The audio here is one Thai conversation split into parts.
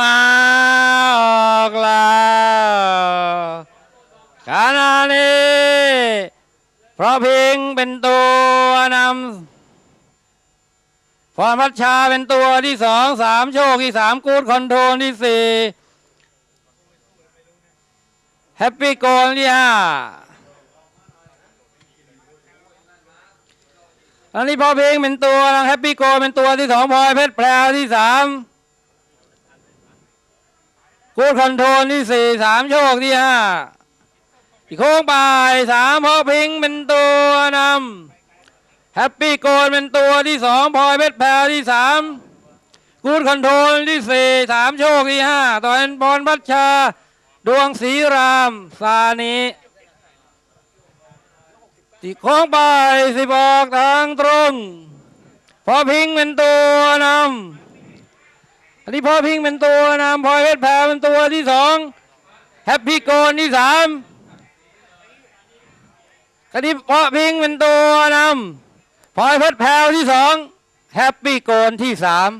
มากแล้วขณะนี้พระพิงเป็นตัวนำพรพัชชาเป็นตัวที่สองสามโชคที่สามกูดคอนโทรลที่สี่แฮปปี้โกลที่ห้าอันนี้พอเพลงเป็นตัวแฮปปี้โกเป็นตัวที่สองพลอยเพชรแพรวที่สาม กูดคอนโทรลที่สี่สามโชคที่ห้าอีกโค้งบ่ายสามพอพิงเป็นตัวนำแฮปปี้โกลเป็นตัวที่สองพลอยเพชรแพรที่สามกูดคอนโทรลที่สี่สามโชคที่ห้าต่อเอ็นบอลพัชชา ดวงศรีรามสานีที่โค้งบ่ายสิบออกทางตรง พอพิงเป็นตัวนำ อันนี้พอพิงเป็นตัวนำพลอยเพชรแพรวเป็นตัวที่สองแฮปปี้โกลที่สามกระดิบเพาะพิงเป็นตัวนำพลอยเพชรแพรที่สองแฮปปี้โกนที่สาม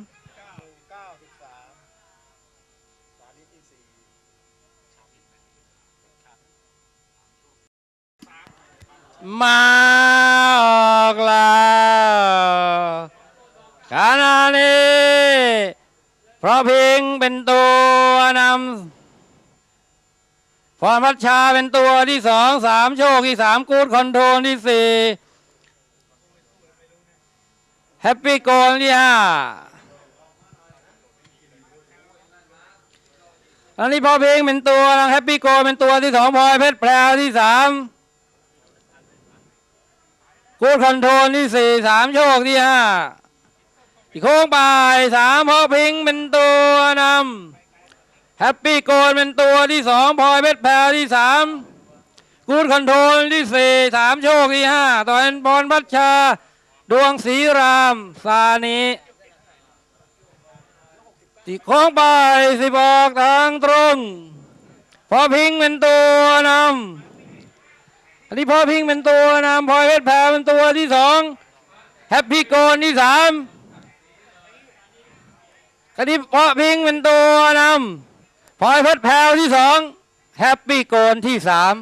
มาออกแล้วขณะนี้ เพราะพิงเป็นตัวนำฟอนพัชชาเป็นตัวที่สองสามโชคที่สามกูดคอนโทรลที่สี่แฮปปี้โกลที่ห้าอันนี้พอเพลงเป็นตัวแฮปปี้โกลเป็นตัวที่สองพลอยเพชรแพรวที่สามกูดคอนโทรลที่สี่สามโชคที่ห้า อีกโค้งบ่ายสามพอพิงเป็นตัวนำแฮปปี้โกลเป็นตัวที่สองพลอยเพชรแพรที่สามกูดคอนโทรลที่สี่สามโชคที่ห้าต่อเอ็นบอลพัชชา ดวงศรีรามสานีที่โค้งบ่ายสิบอกทางตรง พอพิงเป็นตัวนำอันนี้พอพิงเป็นตัวนำพลอยเพชรแพรเป็นตัวที่สองแฮปปี้โกลที่สาม กระดิบเพาะพิงเป็นตัวนำพลอยพัดแพลวที่สองแฮปปี้โกนที่สาม